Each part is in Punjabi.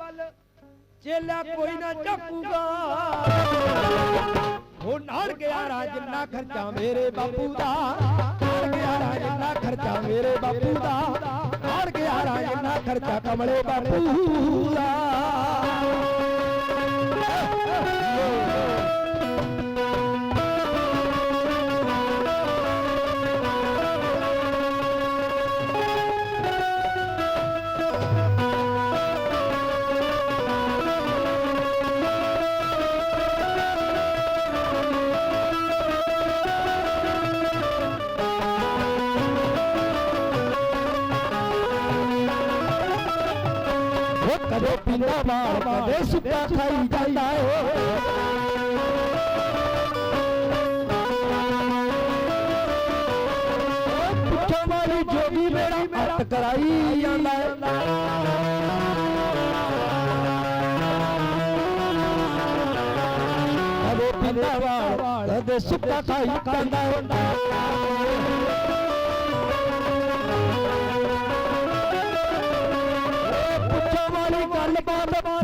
बल चेला कोई ना जपूगा हो नार गया राज ना खर्चा मेरे बापू दा नार गया राज ना खर्चा मेरे बापू दा नार गया राज ना खर्चा कमले बापू दा कदे पींदा मार कदे सुखा खाई जाता है। पुछो जोगी कराई जाता है। कदे पींदा मार कदे सुका खाई जांदा है। ਬਾਤ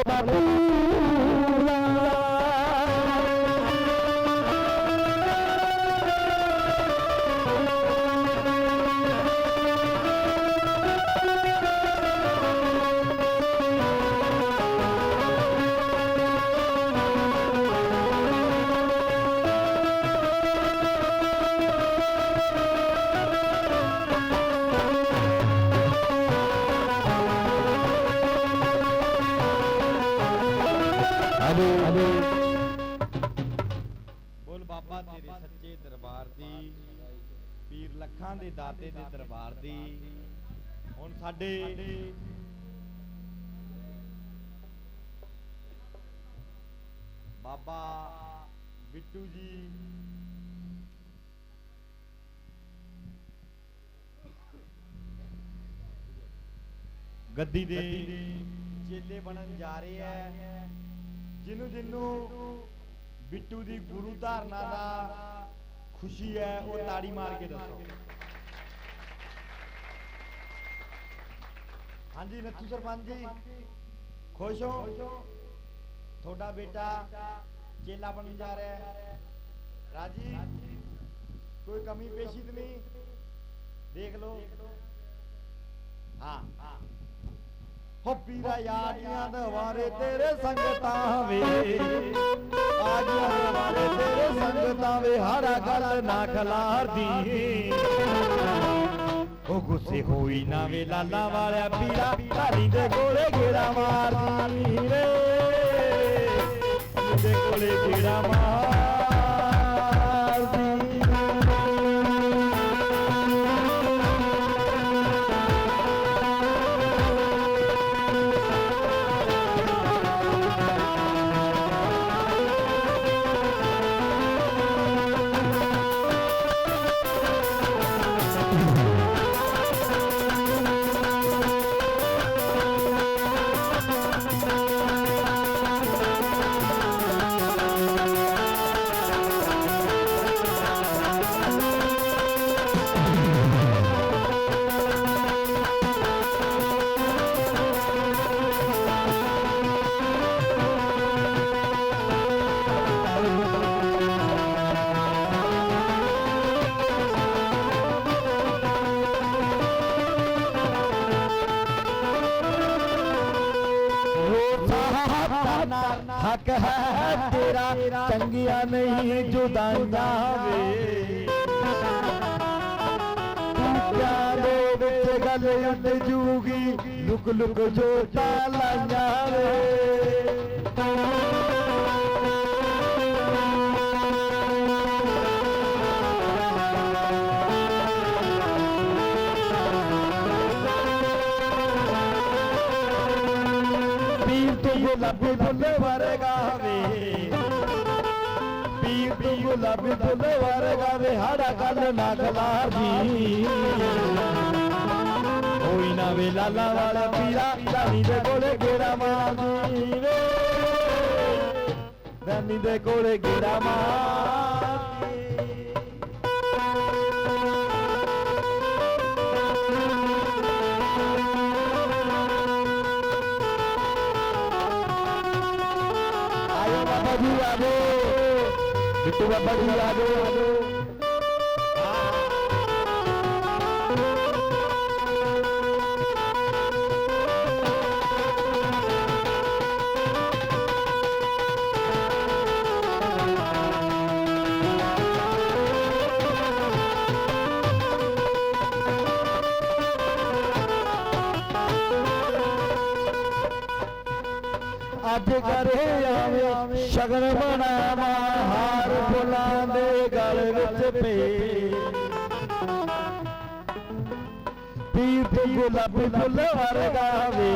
ਦਰਬਾਰ ਦੀ, ਪੀਰ ਲੱਖਾਂ ਦੇ ਦਾਤੇ ਦੇ ਦਰਬਾਰ ਦੀ। ਹੁਣ ਸਾਡੇ ਬਾਬਾ ਬਿੱਟੂ ਜੀ ਗੱਦੀ ਦੇ ਚੇਲੇ ਬਣਨ ਜਾ ਰਹੇ ਹੈ ਜਿਹਨੂੰ ਜਿਹਨੂੰ ਬਿੱਟੂ ਦੀ ਗੁਰੂ ਧਾਰਨਾ ਦਾ खुशी है वो ताड़ी मार के दसो। हाँ जी, नथु सरपंच जी। खुश हो? थोड़ा बेटा चेला बन जा रहा है। राज़ी, कोई कमी पेशी तो नहीं? देख लो। हाँ हाँ। ਹੋ ਪੀਰਾ ਯਾਰੀਆਂ ਦਵਾਰੇ ਤੇਰੇ ਸੰਗਤਾਂ ਵੇ। ਆ ਦਵਾਰੇ ਤੇਰੇ ਸੰਗਤਾਂ ਵੇ, ਹਾਰਾ ਗੱਲ ਨਾ ਖਲਾਰਦੀ। ਉਹ ਗੁੱਸੇ ਹੋਈ ਨਾ ਵੇ, ਲਾਲਾ ਵਾਲਿਆ ਪੀਰਾ ਧਾਰੀ ਦੇ ਕੋਲੇ ਗੇੜਾ ਮਾਰਦੀ ਰੇ ਦੇ ਕੋਲੇ ਗੇੜਾ ਮਾਰਦੀ हक है तेरा चंगिया नहीं जुदाइया वे। गल जूगी लुक लुक जो चाल जावे ਗੁਲਾਬੀ ਫੁੱਲ ਵਰਗਾ ਵੇ। ਪੀਰ ਤੂੰ ਗੁਲਾਬੀ ਫੁੱਲ ਵਰਗਾ ਵੇ, ਹਾੜਾ ਗੱਲ ਨਾ ਖਲਾਰ ਹੋਈ ਨਾ ਵੇ, ਲਾਲਾ ਵਾਲਾ ਪੀਰਾ ਰਾਨੀ ਦੇ ਕੋਲੇ ਗੇੜਾ ਮਾਰਦੀ ਵੇ। ਰਾਨੀ ਦੇ ਕੋਲੇ ਗੇੜਾ ਮਾਰਦੀ E tem uma. आज करे आवे शगन बनावा हार फुलां दे गल विच पे पीत गुलाबी फुल वर्गा वे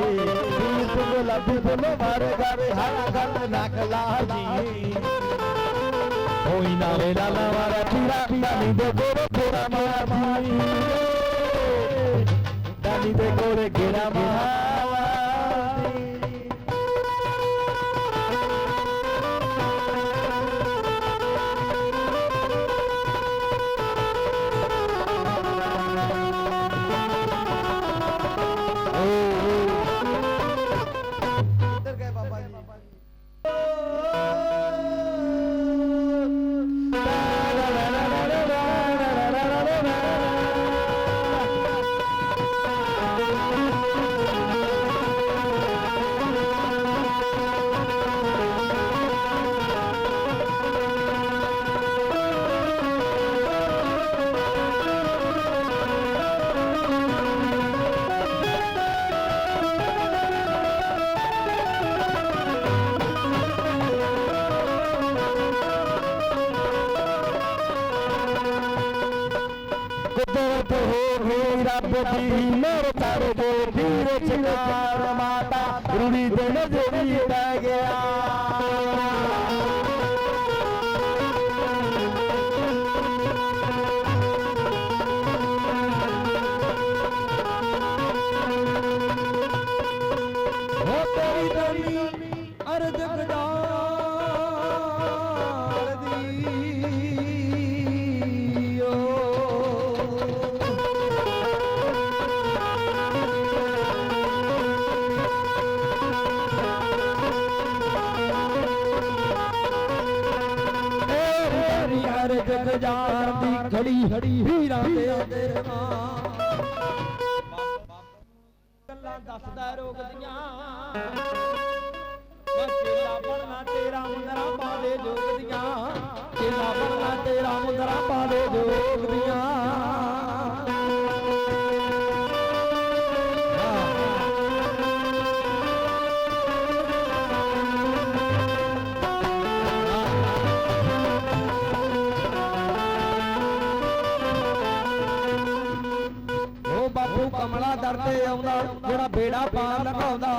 पीत गुलाबी फुल वर्गा वे हर गल नक लाजी होई ना वे लाला वाला पीरा दानी दे गोरो पूरा मारी दानी दे गोरे गिरा मारी ਕੁਦਰਤ ਰੱਬ ਦੀ ਮੇਰ ਤਰ ਦੇ ਵੀਰ ਚਕਾਰ ਮਾਤਾ ਰੂੜੀ ਦੇ ਨਜ਼ਰੀ ਪੈ ਗਿਆ। ਖੜੀ ਹੀਰਾਂ ਦੇ ਗੱਲਾਂ ਦੱਸਦਾ ਰੋਗ ਦੀਆਂ। ਵਾ ਚੇਲਾ ਬਣਨਾ ਤੇਰਾ ਮੁੰਦਰਾ ਪਾ ਦੇ ਜੋਗ ਦੀਆਂ। ਚੇਲਾ ਬਣਨਾ ਤੇਰਾ ਮੁੰਦਰਾ ਪਾ ਦੇ ਜੋਗ ਦੀਆਂ। ਆਉਂਦਾ ਜਿਹੜਾ ਬੇੜਾ ਪਾਰ ਲਗਾਉਂਦਾ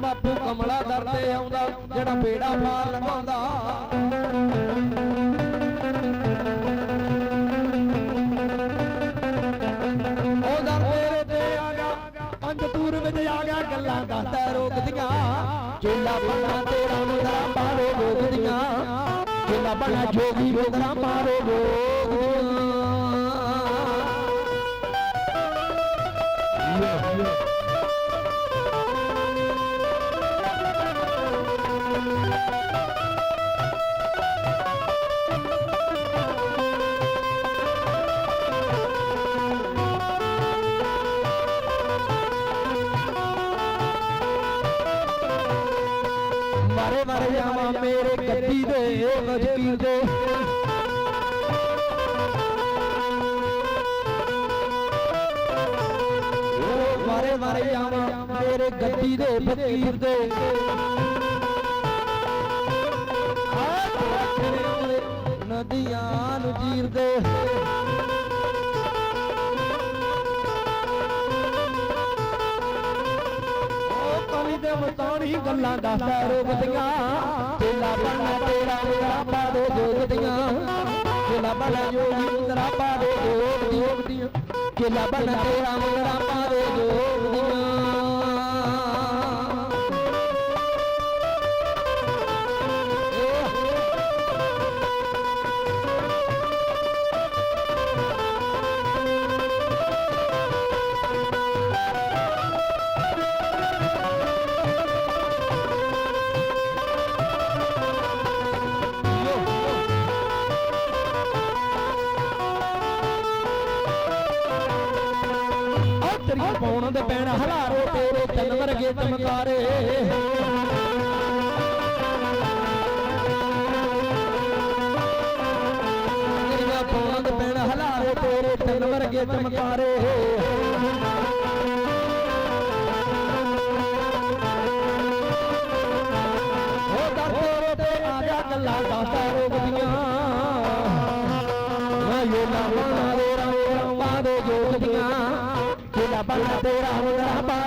ਬਾਪੂ ਕਮਲਾ ਦਰ ਤੇ ਆਉਂਦਾ, ਜਿਹੜਾ ਬੇੜਾ ਪਾਰ ਲਗਾਉਂਦਾ ਉਹ ਦਰ ਤੇਰੇ ਤੇ ਆ ਗਿਆ ਅੰਜ ਤੂਰ ਵਿੱਚ ਆ ਗਿਆ, ਗੱਲਾਂ ਦੱਸਦਾ ਰੋਕਦੀਆਂ। ਚੇਲਾ ਬਣਾ ਤੇਰਾ ਮੁੰਦਰਾ ਪਾਵੇ ਰੋਕਦੀਆਂ ਬਣਾ ਜੋਗੀ ਮੁੰਦਰਾ ਪਾਵੇ ਰੋਕਦੀਆਂ ਮਾਰੇ ਮਾਰੇ ਜਾਵਾਂ ਮੇਰੇ ਗੱਦੀ ਦੇ ਮਜਕੀਰ ਦੇ ਉਹ ਮਾਰੇ ਮਾਰੇ ਜਾਵਾਂ ਮੇਰੇ ਗੱਦੀ ਦੇ ਫਕੀਰ ਦੇ ਆਹ ਤੇਰੇ ਆਉਂਦੇ ਨਦੀਆਂ ਨੂੰ ਚੀਰ ਤੇ ਮਤਾਣੀ ਗੱਲਾਂ ਦੱਸਦਾ ਰੋਗਦੀਆਂ ਚੇਲਾ ਬਣਾ ਤੇਰਾ ਮੇਰਾ ਦੇ ਜੋਗਦੀਆਂ। ਚੇਲਾ ਬਣਾ ਜੋਗੀ ਮੁੰਦਰਾ ਬਾਦੋ ਜੋਗਦੀਆਂ। ਚੇਲਾ ਬਣਾ ਤੇਰਾ ਮੁੰਦਰਾ ਬਾਦੋ ਜੋਗਦੀਆਂ ਪਾਉਣ ਦੇ ਪੈਣ ਹਲਾਰੋ ਤੇਰੇ ਚੰਨ ਵਰਗੇ ਚਮਕਾਰੇ। ਤੇਰੀਆਂ ਪਾਉਣ ਦੇ ਪੈਣ ਹਲਾਰੋ ਤੇਰੇ ਚੰਨ ਵਰਗੇ ਚਮਕਾਰੇ। para la tierra, para la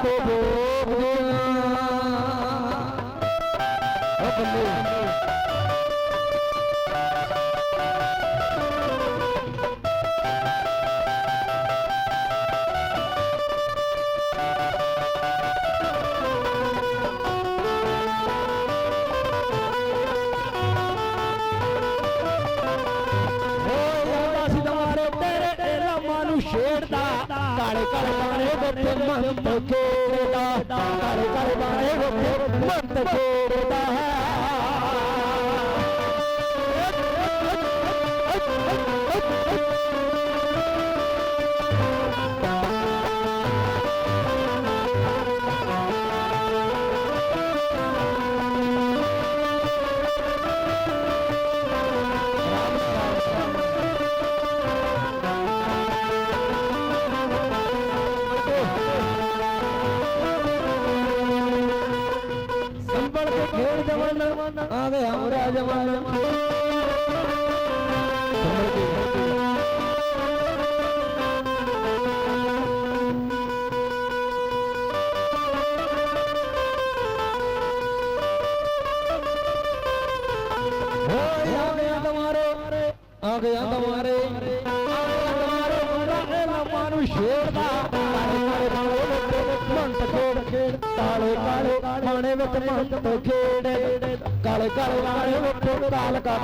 शेर दा काले काले बाणे गोपे मंत केरदा काले काले बाणे गोपे मंत केरदा है। ਕਾਲੇ ਕਾਲੇ ਬਾਣੇ ਵਿੱਚ ਕਾਲ ਕਾ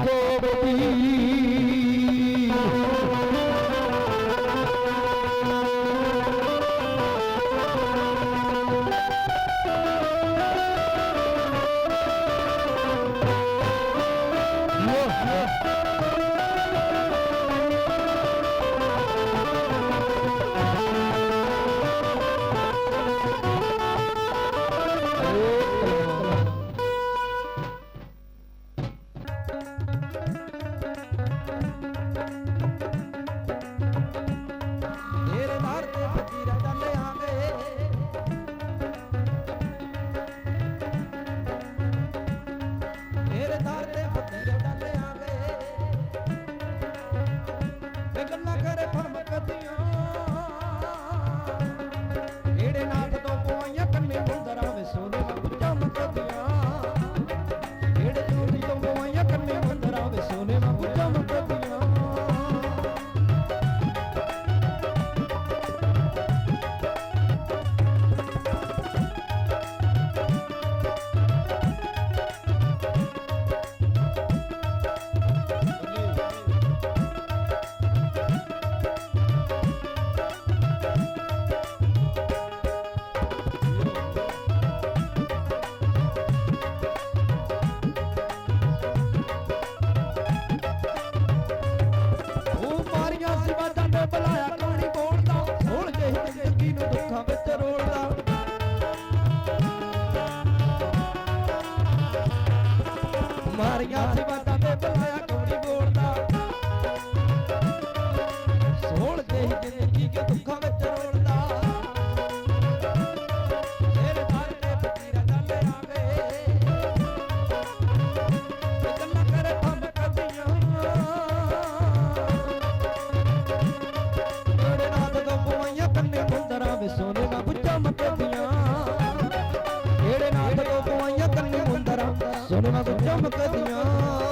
ਮਾਰੀਆਂ ਸਵਾਦਾਂ ਤੇ ਬੁਲਾਇਆ ਕੋਈ ਬੋਲਦਾ। ਸੋਹਣ ਦੇ ਜ਼ਿੰਦਗੀ ਕੇ ਦੁੱਖਾਂ ਜਮਕਦੀਆਂ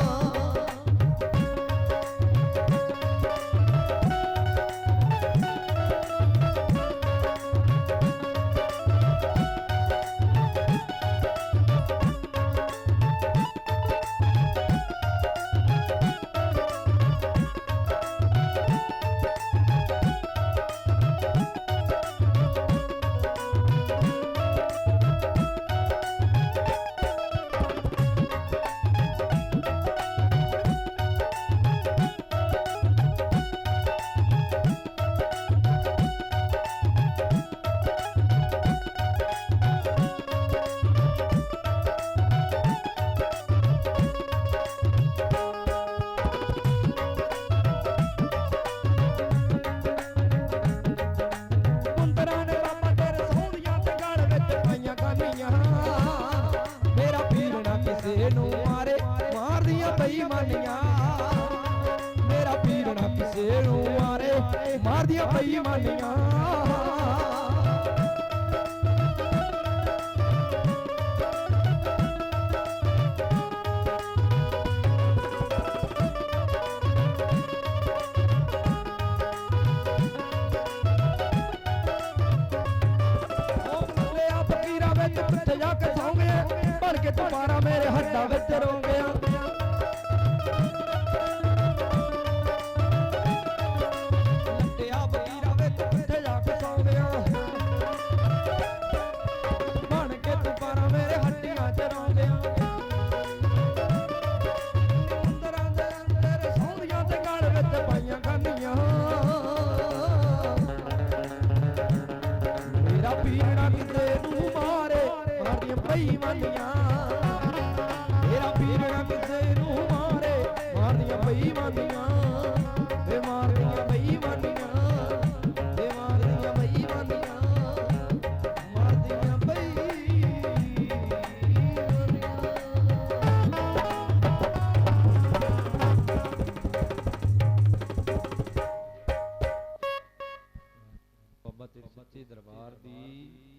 தாய் மணி ਸੱਚੇ ਦਰਬਾਰ ਦੀ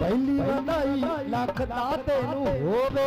પહેલી વદાઈ લાખ દાતે નું હોવે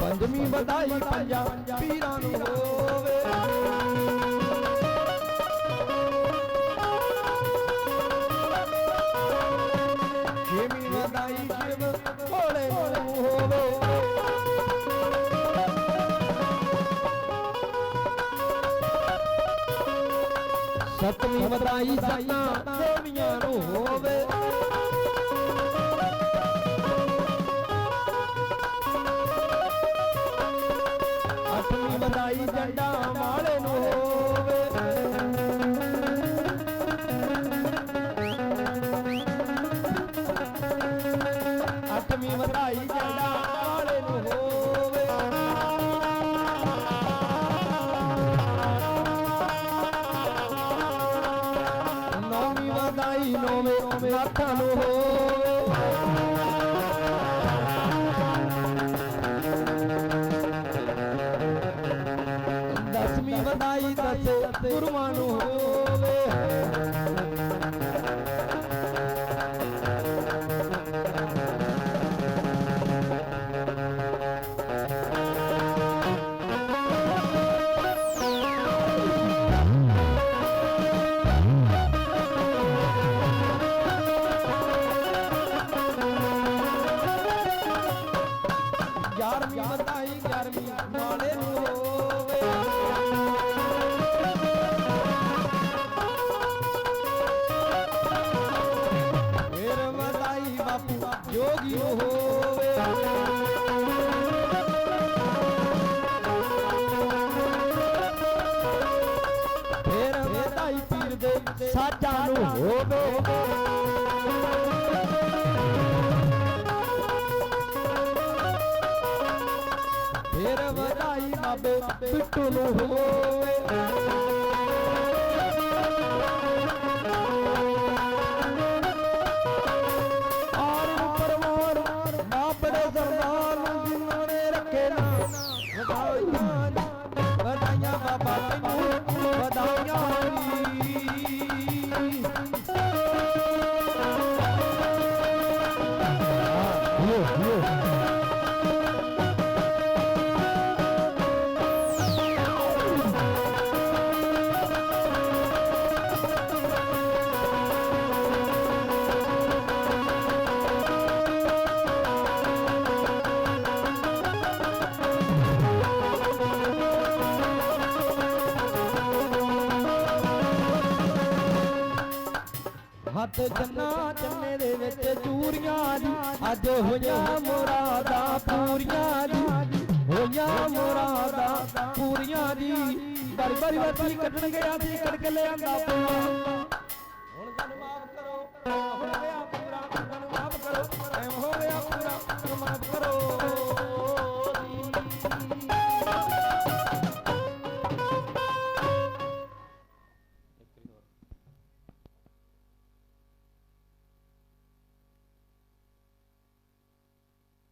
ਪੰਜਵੀਂ ਵਧਾਈ ਪੰਜਾ ਪੀਰਾਂ ਨੂੰ ਹੋਵੇ। ਵਧਾਈ ਸੱਤਾਂ ਸੋਨੀਆਂ ਨੂੰ ਹੋਵੇ। কালো Pistolo, Pistolo, Pistolo, Pistolo, Pistolo, ਹੱਥ ਜੰਨਾ ਚੰਨੇ ਦੇ ਵਿੱਚ ਚੂਰੀਆਂ ਦੀ, ਅੱਜ ਹੋਈਆਂ ਮੁਰਾਦਾਂ ਪੂਰੀਆਂ ਦੀ, ਹੋਈਆਂ ਮੁਰਾਦਾਂ ਪੂਰੀਆਂ ਦੀ। ਬੜੀ ਬੜੀ ਵਾਰੀ ਕੱਢਣ ਗਿਆ ਸੀ ਕੱਢ ਲਿਆਂਦਾ ਪੂਆ।